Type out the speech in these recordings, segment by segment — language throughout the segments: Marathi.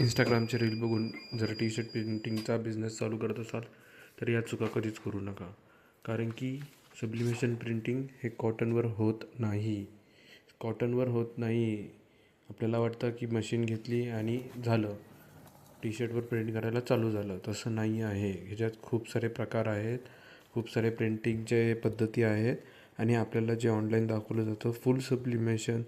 इंस्टाग्रामचे रील बघून जर टी शर्ट प्रिंटिंगचा बिझनेस चालू करत असाल तर या चुका कधीच करू नका. कारण की सब्लिमेशन प्रिंटिंग हे कॉटनवर होत नाही. कॉटनवर होत नाही. आपल्याला वाटतं की मशीन घेतली आणि झालं. टी शर्टवर प्रिंट करायला चालू झालं. तसं नाही आहे. ह्याच्यात खूप सारे प्रकार आहेत. खूप सारे प्रिंटिंगचे पद्धती आहेत. आणि आपल्याला जे ऑनलाईन दाखवलं जातं फुल सप्लिमेशन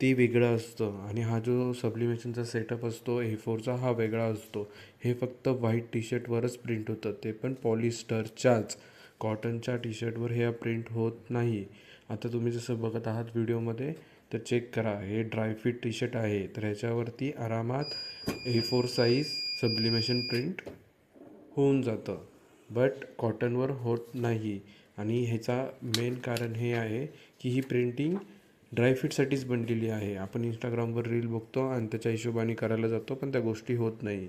ते वेगळं असतं. आणि हा जो सबलिमेशनचा सेटअप असतो ए फोरचा हा वेगळा असतो. हे फक्त व्हाईट टी शर्टवरच प्रिंट होतं. ते पण पॉलिस्टरच्याच कॉटनच्या टी शर्टवर हे प्रिंट होत नाही. आता तुम्ही जसं बघत आहात व्हिडिओमध्ये तर चेक करा. हे ड्रायफिट टी शर्ट आहे. तर ह्याच्यावरती आरामात A four size sublimation print होऊन जातं. बट कॉटनवर होत नाही. आणि ह्याचा मेन कारण हे आहे की ही प्रिंटिंग ड्रायफिटसाठीच बनलेली आहे. आपण इंस्टाग्रामवर रील बघतो आणि त्याच्या हिशोबाने करायला जातो पण त्या गोष्टी होत नाही.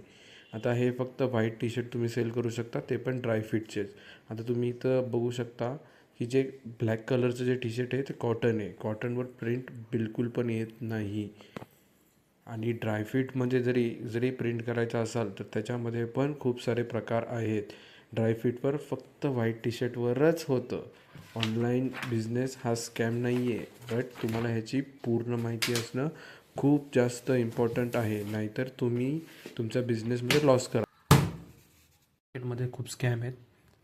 आता हे फक्त व्हाईट टी शर्ट तुम्ही सेल करू शकता ते पण ड्रायफिटचेच आता तुम्ही इथं बघू शकता की जे ब्लॅक कलरचं जे टी शर्ट आहे ते कॉटन आहे. कॉटनवर प्रिंट बिलकुल पण येत नाही. आणि ड्रायफिटमध्ये म्हणजे जरी जरी प्रिंट करायचा असाल तर त्याच्यामध्ये पण खूप सारे प्रकार आहेत. ड्रायफिटवर फक्त व्हाईट टी शर्टवरच होतं. ऑनलाईन बिझनेस हा स्कॅम नाही आहे बट तुम्हाला ह्याची पूर्ण माहिती असणं खूप जास्त इम्पॉर्टंट आहे. नाहीतर तुम्ही तुमच्या बिझनेसमध्ये लॉस करा. मार्केटमध्ये खूप स्कॅम आहेत.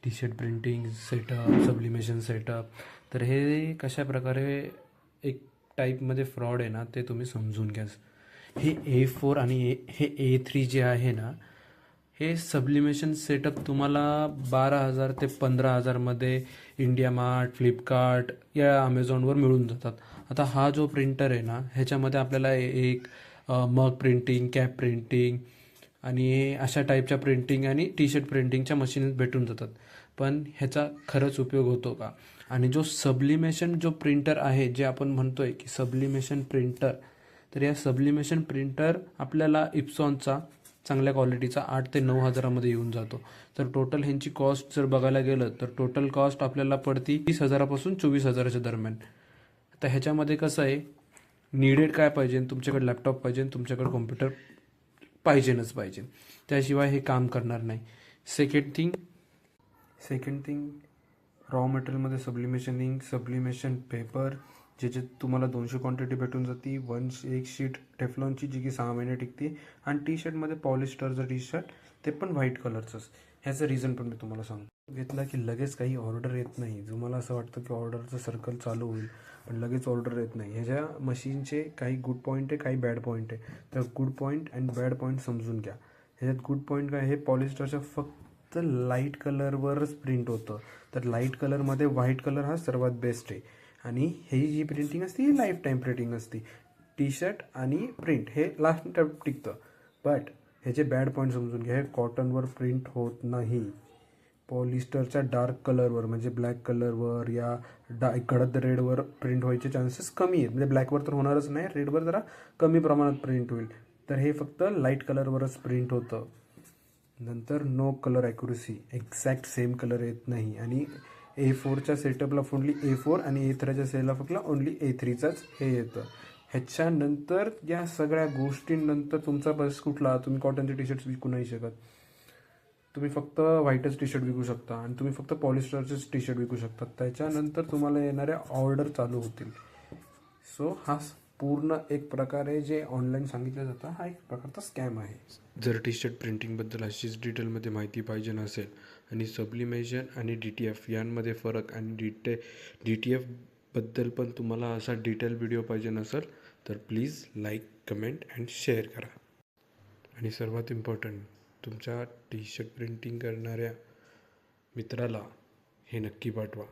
T-shirt printing setup sublimation setup तर हे कशा प्रकारे एक टाईपमध्ये फ्रॉड आहे ना ते तुम्ही समजून घ्या. हे ए फोर आणि ए हे ए थ्री जे आहे ना हे सब्लिमेशन सेटअप तुम्हाला बारा हजार ते पंधरा हजारमध्ये इंडिया मार्ट फ्लिपकार्ट या अमेझॉनवर मिळून जातात. आता हा जो प्रिंटर आहे ना ह्याच्यामध्ये आपल्याला एक मग प्रिंटिंग कॅप प्रिंटिंग आणि अशा टाईपच्या प्रिंटिंग आणि टी शर्ट प्रिंटिंगच्या मशीन भेटून जातात. पण ह्याचा खरंच उपयोग होतो का? आणि जो सब्लिमेशन जो प्रिंटर आहे जे आपण म्हणतोय की सब्लिमेशन प्रिंटर तर या सब्लिमेशन प्रिंटर आपल्याला इप्सॉनचा चांगल्या क्वालिटीचा आठ ते नऊ हजारामध्ये येऊन जातो. तर टोटल ह्यांची कॉस्ट जर बघायला गेलं तर टोटल कॉस्ट आपल्याला पडती वीस हजारापासून चोवीस हजाराच्या दरम्यान. तर ह्याच्यामध्ये कसं आहे निडेड काय पाहिजे तुमच्याकडे लॅपटॉप पाहिजे तुमच्याकडे कॉम्प्युटर पाहिजेनच पाहिजे. त्याशिवाय हे काम करणार नाही. Second thing second thing raw मटेरियलमध्ये सब्लिमेशन इंक सब्लिमेशन पेपर जे जे तुम्हाला दोनशे क्वांटिटी भेटून जाते वन एक शीट टेफलॉनची जी की सहा महिने टिकते आणि टी शर्टमध्ये पॉलिस्टरचं टी शर्ट ते पण व्हाईट कलरचंच ह्याचं रिझन पण मी तुम्हाला सांगतो. घेतला की लगेच काही ऑर्डर येत नाही. तुम्हाला असं वाटतं की ऑर्डरचं सर्कल चालू होईल पण लगेच ऑर्डर येत नाही. ह्याच्या मशीनचे काही गुड पॉईंट आहे काही बॅड पॉईंट आहे. तर good point and bad point समजून घ्या. ह्याच्यात गुड पॉईंट काय? हे पॉलिस्टरच्या फक्त लाइट कलरवरच प्रिंट होतं. तर लाइट कलरमध्ये व्हाईट कलर हा सर्वात बेस्ट आहे. आणि ही जी प्रिंटिंग असते ही लाईफ टाईम प्रिंटिंग असते. टी शर्ट आणि प्रिंट हे लास्ट टाईम टिकतं. बट ह्याचे बॅड पॉईंट समजून घ्या. हे कॉटनवर प्रिंट होत नाही. पॉलिस्टरच्या डार्क कलरवर म्हणजे ब्लॅक कलरवर या डा गडद रेडवर प्रिंट व्हायचे चान्सेस कमी आहेत. म्हणजे ब्लॅकवर तर होणारच नाही रेडवर जरा कमी प्रमाणात प्रिंट होईल. तर हे फक्त लाइट कलरवरच प्रिंट होतं. नंतर no colour accuracy exact same colour येत नाही. आणि ए फोरच्या सेटअपला ओनली ए फोर आणि ए थ्रीच्या सेटला फक्त ओनली ए थ्रीचाच हे येतं. ह्याच्यानंतर या सगळ्या गोष्टींनंतर तुमचा बस कुठला? तुम्ही कॉटनचे टी शर्ट्स विकू नाही शकत. तुम्ही फक्त व्हाईटच टी शर्ट विकू शकता आणि तुम्ही फक्त पॉलिस्टरचेच टी शर्ट विकू शकता. त्याच्यानंतर तुम्हाला येणाऱ्या ऑर्डर चालू होतील. सो हा पूर्ण एक प्रकारे जे ऑनलाईन सांगितलं जातं हा एक प्रकारचा स्कॅम आहे. जर टी शर्ट प्रिंटिंगबद्दल अशीच डिटेलमध्ये माहिती पाहिजे नसेल आणि सब्लिमेशन आणि डी टी एफ यांमध्ये फरक आणि डी टे डी टी एफबद्दल पण तुम्हाला असा डिटेल व्हिडिओ पाहिजे नसेल तर please like comment and share करा. आणि सर्वात इम्पॉर्टंट तुमच्या टी शर्ट प्रिंटिंग करणाऱ्या मित्राला हे नक्की पाठवा.